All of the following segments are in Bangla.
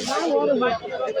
আমার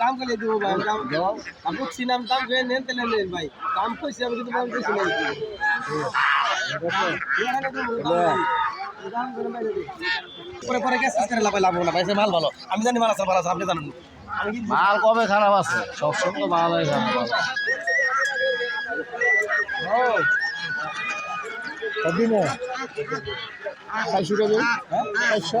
দাম কালি দিব ভাই আমি দাম আমি বুঝছি না দাম করে নেন তাহলে নেন ভাই। দাম কইছি আমি কিন্তু দাম কইছি না। পরে পরে গ্যাস করে লাভ লাভ না ভাই সে মাল ভালো। আমি জানি মাল আছে ভালো আছে আপনি জানেন মাল কবে খারাপ আছে? সবসময় মাল খারাপ আছে দিনে। চারশো টাকা। চারশো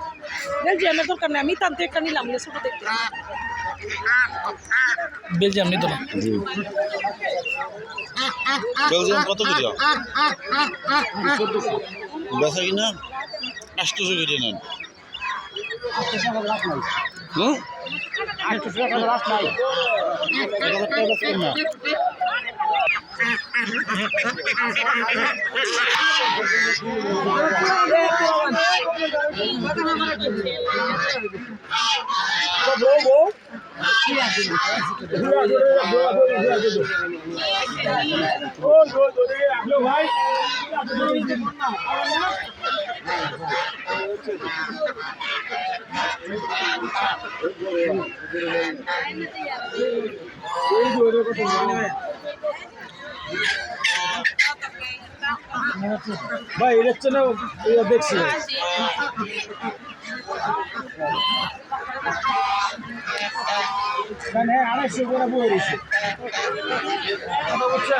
নাকি বেলজিয়ামের দরকার নেই আমি তান্ত্রিক একটা নিলাম ছোট দেখতে। বেলজিয়াম নিত না বেলজিয়াম কত করে বেচা কিনা? আটশোশো কেটে নেন। হুম? ভাই ভাই এটা ভাই ইলেকশনে দেখছি। মানে হ্যাঁ, আড়াইশো করে বই দিয়েছে কথা